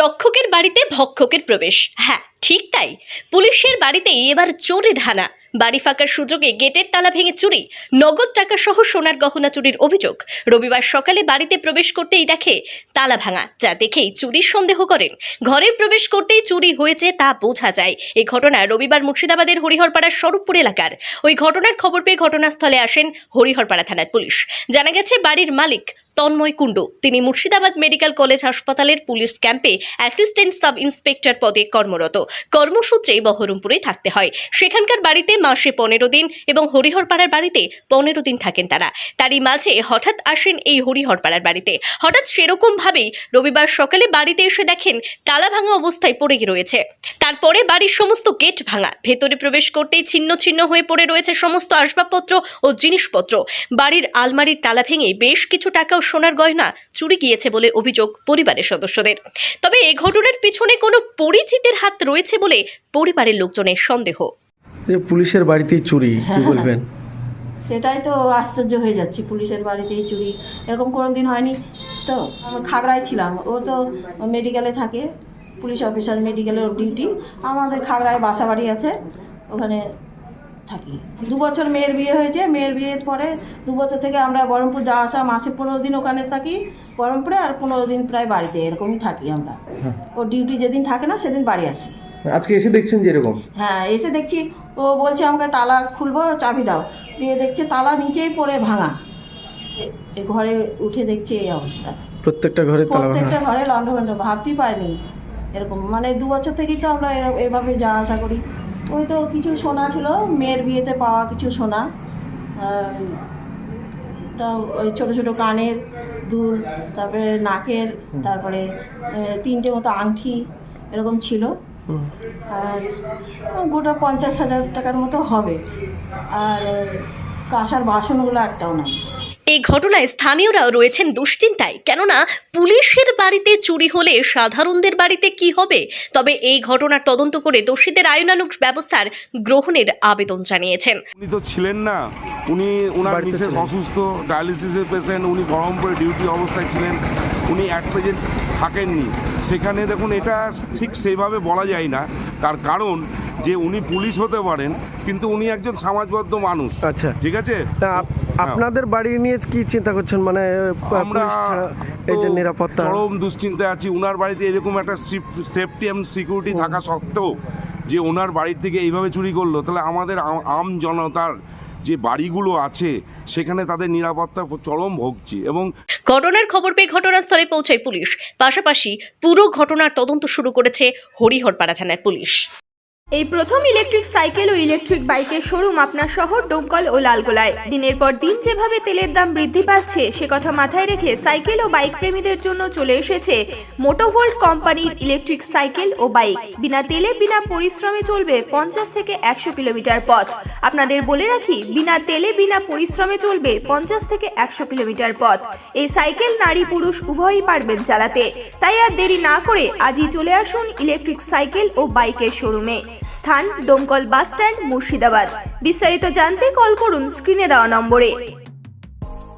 রক্ষকের বাড়িতে ভক্ষকের প্রবেশ। হ্যাঁ ঠিক তাই। পুলিশের বাড়িতেই এবার চোরের ঢানা। বাড়ি ফাঁকার সুযোগে গেটের তালা ভেঙে চুরি, নগদ টাকা সহ সোনার গহনা চুরির অভিযোগ। রবিবার সকালে বাড়িতে প্রবেশ করতেই দেখে তালা ভাঙা, যা দেখেই চুরির সন্দেহ করেন। ঘরে প্রবেশ করতেই চুরি হয়েছে তা বোঝা যায়। এই ঘটনা রবিবার মুর্শিদাবাদের হরিহরপাড়ার স্বরূপপুর এলাকার। ওই ঘটনার খবর পেয়ে ঘটনাস্থলে আসেন হরিহরপাড়া থানার পুলিশ। জানা গেছে, বাড়ির মালিক তন্ময় কুণ্ডু। তিনি মুর্শিদাবাদ মেডিকেল কলেজ হাসপাতালের পুলিশ ক্যাম্পে অ্যাসিস্ট্যান্ট সাব ইন্সপেক্টর পদে কর্মরত। কর্মসূত্রে বহরমপুরে থাকতে হয়। সেখানকার বাড়িতে মাসে পনেরো দিন এবং হরিহরপাড়ার বাড়িতে পনেরো দিন থাকেন তারা। তারই মাঝে হঠাৎ আসেন এই হরিহরপাড়ার বাড়িতে। হঠাৎ সেরকমভাবেই রবিবার সকালে বাড়িতে এসে দেখেন তালা ভাঙা অবস্থায় পড়ে রয়েছে। তারপরে বাড়ির সমস্ত গেট ভাঙা। ভেতরে প্রবেশ করতেই ছিন্ন ছিন্ন হয়ে পড়ে রয়েছে সমস্ত আসবাবপত্র ও জিনিসপত্র। বাড়ির আলমারির তালা ভেঙে বেশ কিছু টাকা ও সোনার গয়না চুরি গিয়েছে বলে অভিযোগ পরিবারের সদস্যদের। তবে এ ঘটনার পিছনে কোনো পরিচিতের হাত রয়েছে বলে পরিবারের লোকজনের সন্দেহ। যে পুলিশের বাড়িতেই চুরি কি হ্যাঁ। বলবেন? সেটাই তো আশ্চর্য হয়ে যাচ্ছি পুলিশের বাড়িতেই চুরি। এরকম কোনো দিন হয়নি। তো খাগড়ায় ছিলাম। ও তো মেডিকেলে থাকে। পুলিশ অফিসার মেডিকেলের ডিউটি আমাদের খাগড়ায় বাসা বাড়ি আছে ওখানে থাকি। দু বছর মেয়ের বিয়ে হয়েছে মেয়ের বিয়ের পরে দু বছর থেকে আমরা বহরমপুর যাওয়া আসা মাসে পনেরো দিন ওখানে থাকি বহরমপুরে আর পনেরো দিন প্রায় বাড়িতে এরকমই থাকি আমরা। ও ডিউটি যেদিন থাকে না সেদিন বাড়ি আসি। আজকে এসে দেখছেন যে এরকম? হ্যাঁ এসে দেখছি ও বলছে আমাকে তালা খুলবো চাবি দাও। দিয়ে দেখছে তালা নিচেই পড়ে ভাঙা। ঘরে উঠে দেখছে এই অবস্থা। প্রত্যেকটা ঘরে প্রত্যেকটা ঘরে লন্ডভন্ড ভাবতেই পারিনি। এরকম। মানে দু বছর থেকেই তো আমরা এভাবে যাওয়া আসা করি। ওই তো কিছু সোনা ছিল, মেয়ের বিয়েতে পাওয়া কিছু সোনা। তো ওই ছোটো ছোটো কানের দুল, তারপরে নাকের, তারপরে তিনটে মতো আংটি এরকম ছিল। আর গোটা পঞ্চাশ হাজার টাকার মতো হবে। আর, কাঁসার বাসনগুলো একটাও নাই। এই ঘটনায় স্থানীয়রাও রয়েছেন দুশ্চিন্তায়। কেননা পুলিশের বাড়িতে চুরি হলে সাধারণদের বাড়িতে কি হবে? তবে এই ঘটনার তদন্ত করে দোষীদের আইনানুক ব্যবস্থার গ্রহণের আবেদন জানিয়েছেন। উনি তো ছিলেন না। উনি ওনার বিশেষ মিসেস অসুস্থ ডায়ালিসিসের পেশেন্ট উনি বহরমপুরে ডিউটি অবস্থায় ছিলেন। উনি অ্যাট প্রেজেন্ট থাকেননি। সেখানে দেখুন এটা ঠিক সেইভাবে বলা যায় না। তার কারণ যে উনি পুলিশ হতে পারেন কিন্তু উনি একজন সমাজবদ্ধ মানুষ। আচ্ছা। ঠিক আছে? আপনাদের বাড়ি নিয়ে কি চিন্তা করছেন? মানে আমরা এই যে নিরাপত্তা চরম দুশ্চিন্তায় আছি। ওনার বাড়িতে এরকম একটা সেফটি অ্যান্ড সিকিউরিটি থাকা সত্ত্বেও যে ওনার বাড়ির থেকে এইভাবে চুরি করল তাহলে আমাদের আম- আম জনতার যে বাড়িগুলো আছে, সেখানে তাদের নিরাপত্তা চরম ভোগছে এবং ঘটনার খবর পেয়ে ঘটনাস্থলে পৌঁছায় পুলিশ। পাশাপাশি পুরো ঘটনার তদন্ত শুরু করেছে হরিহরপাড়া থানার পুলিশ। এই প্রথম ইলেকট্রিক সাইকেল ও ইলেকট্রিক বাইকের শোরুম আপনার শহর, ডোমকল ও লালগোলায়। দিনের পর দিন যেভাবে তেলের দাম বৃদ্ধি পাচ্ছে, সে কথা মাথায় রেখে সাইকেল ও বাইক প্রেমীদের জন্য চলে এসেছে মোটোভোল্ট কোম্পানির ইলেকট্রিক সাইকেল ও বাইক। বিনা তেলে, বিনা পরিশ্রমে চলবে পঞ্চাশ থেকে একশো কিলোমিটার পথ। আপনাদের বলে রাখি, বিনা তেলে, বিনা পরিশ্রমে চলবে পঞ্চাশ থেকে একশো কিলোমিটার পথ। এই সাইকেল নারী পুরুষ উভয়ই পারবেন চালাতে। তাই আর দেরি না করে আজই চলে আসুন ইলেকট্রিক সাইকেল ও বাইকের শোরুমে। স্থান দমকল বাস স্ট্যান্ড মুর্শিদাবাদ। বিস্তারিত জানতে কল করুন স্ক্রিনে দেওয়া নম্বরে।